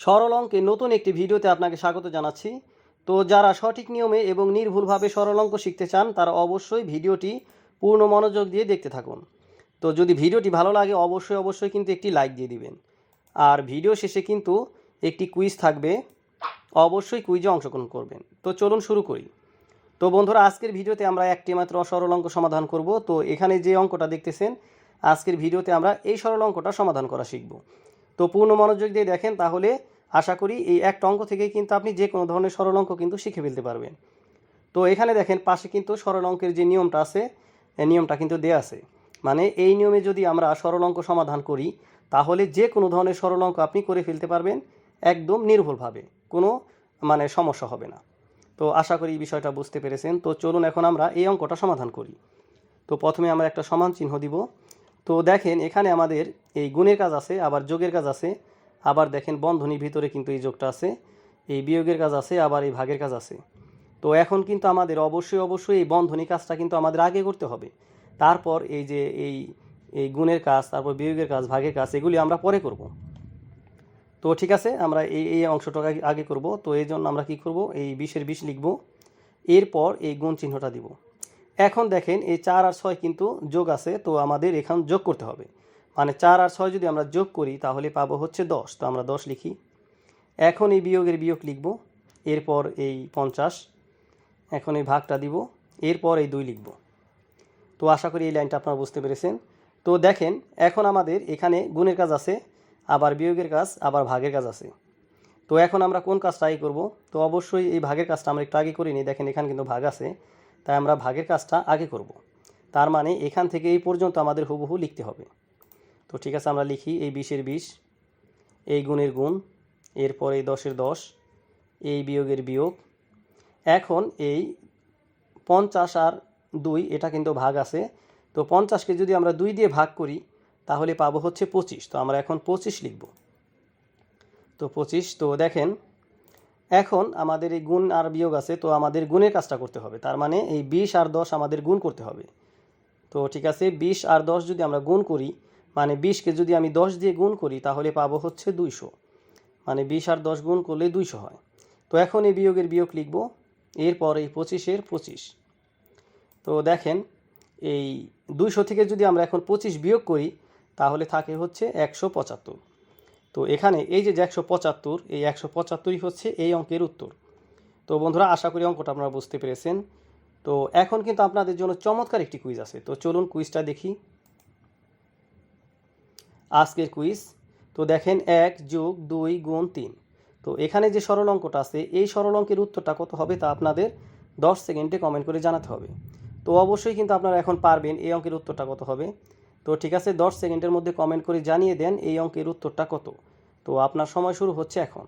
সরল অঙ্কে নতুন একটি ভিডিওতে আপনাকে স্বাগত জানাচ্ছি। তো যারা সঠিক নিয়মে এবং নির্ভুলভাবে সরল অঙ্ক শিখতে চান, তারা অবশ্যই ভিডিওটি পূর্ণ মনোযোগ দিয়ে দেখতে থাকুন। তো যদি ভিডিওটি ভালো লাগে, অবশ্যই অবশ্যই কিন্তু একটি লাইক দিয়ে দিবেন। আর ভিডিও শেষে কিন্তু একটি কুইজ থাকবে। অবশ্যই কুইজে অংশগ্রহণ করবেন। তো চলুন শুরু করি। তো বন্ধুরা, আজকের ভিডিওতে আমরা একটি মাত্র সরল অঙ্ক সমাধান করব। তো এখানে যে অঙ্কটা দেখতেছেন, আজকের ভিডিওতে আমরা এই সরল অঙ্কটা সমাধান করা শিখব। তো পূর্ণ মনোযোগ দিয়ে দেখেন, তাহলে আশা করি এই একটা অঙ্ক থেকেই কিন্তু আপনি যে কোনো ধরনের সরল অঙ্ক কিন্তু শিখে ফেলতে পারবেন। তো এখানে দেখেন, পাশে কিন্তু সরল অঙ্কের যে নিয়মটা আছে নিয়মটা কিন্তু দেয়া আছে। মানে এই নিয়মে যদি আমরা সরল অঙ্ক সমাধান করি, তাহলে যে কোনো ধরনের সরল অঙ্ক আপনি করে ফেলতে পারবেন একদম নির্ভুলভাবে। কোনো মানে সমস্যা হবে না। তো আশা করি এই বিষয়টা বুঝতে পেরেছেন। তো চলুন এখন আমরা এই অঙ্কটা সমাধান করি। তো প্রথমে আমরা একটা সমান চিহ্ন দিব। তো দেখেন, এখানে আমাদের এই গুণের কাজ আছে, আবার যোগের কাজ আছে, আবার দেখেন বন্ধনীর ভিতরে কিন্তু এই যোগটা আছে, এই বিয়োগের কাজ আছে, আবার এই ভাগের কাজ আছে। তো এখন কিন্তু আমাদের অবশ্যই অবশ্যই এই বন্ধনী কাজটা কিন্তু আমাদের আগে করতে হবে। তারপর এই যে এই এই গুণের কাজ, তারপর বিয়োগের কাজ, ভাগের কাজ, এগুলি আমরা পরে করব। তো ঠিক আছে, আমরা এই এই অংশটা আগে- করব। তো এই জন্য আমরা কি করব? এই বিশের বিশ লিখব। এরপর এই গুণ চিহ্নটা দিব। এখন দেখেন এই চার আর ছয় কিন্তু যোগ আছে, তো আমাদের এখান যোগ করতে হবে। মানে চার আর ছয় যদি আমরা যোগ করি, তাহলে পাবো হচ্ছে দশ, তো আমরা দশ লিখি। এখন এই বিয়োগের বিয়োগ লিখব, এরপর এই পঞ্চাশ, এখন এই ভাগটা দিব, এরপর এই দুই লিখব। তো আশা করি এই লাইনটা আপনারা বুঝতে পেরেছেন। তো দেখেন, এখন আমাদের এখানে গুণের কাজ আছে, আবার বিয়োগের কাজ, আবার ভাগের কাজ আছে। তো এখন আমরা কোন কাজটা আগে করব? তো অবশ্যই এই ভাগের কাজটা আমরা একটু আগে করিনি দেখেন এখানে কিন্তু ভাগ আছে। তাই আমরা ভাগের কাজটা আগে করব। তার মানে এখান থেকে এই পর্যন্ত আমাদের হুবহু লিখতে হবে। তো ঠিক আছে, আমরা লিখি এই বিশের বিশ, এই গুণের গুণ, এরপর এই দশের দশ, এই বিয়োগের বিয়োগ। এখন এই পঞ্চাশ আর দুই, এটা কিন্তু ভাগ আছে। তো পঞ্চাশকে যদি আমরা দুই দিয়ে ভাগ করি, তাহলে পাবো হচ্ছে পঁচিশ। তো আমরা এখন পঁচিশ লিখব। তো পঁচিশ, তো দেখেন এখন আমাদের এই গুণ আর বিয়োগ আছে, তো আমাদের গুণের কাজটা করতে হবে। তার মানে এই বিশ আর দশ আমাদের গুণ করতে হবে। তো ঠিক আছে, বিশ আর দশ যদি আমরা গুণ করি মানে বিশকে যদি আমি দশ দিয়ে গুণ করি, তাহলে পাবো হচ্ছে দুইশো। মানে বিশ আর দশ গুণ করলে দুইশো হয়। তো এখন এই বিয়োগের বিয়োগ লিখব, এরপর এই পঁচিশের পঁচিশ। তো দেখেন, এই দুইশো থেকে যদি আমরা এখন পঁচিশ বিয়োগ করি, তাহলে থাকে হচ্ছে একশো পঁচাত্তর। তো এখানে এই যে একশো পঁচাত্তর, এই একশো পঁচাত্তরই হচ্ছে এই অঙ্কের উত্তর। তো বন্ধুরা, আশা করি অঙ্কটা আপনারা বুঝতে পেরেছেন। তো এখন কিন্তু আপনাদের জন্য চমৎকার একটি কুইজ আছে। তো চলুন কুইজটা দেখি। আজকের কুইজ তো দেখেন এক যোগ দুই গুণ তিন। তো এখানে যে সরল অঙ্কটা আছে, এই সরল অঙ্কের উত্তরটা কত হবে তা আপনাদের দশ সেকেন্ডে কমেন্ট করে জানাতে হবে। তো অবশ্যই কিন্তু আপনারা এখন পারবেন এই অঙ্কের উত্তরটা কত হবে। তো ঠিক আছে, দশ সেকেন্ডের মধ্যে কমেন্ট করে জানিয়ে দেন এই অঙ্কের উত্তরটা কত। তো আপনার সময় শুরু হচ্ছে এখন।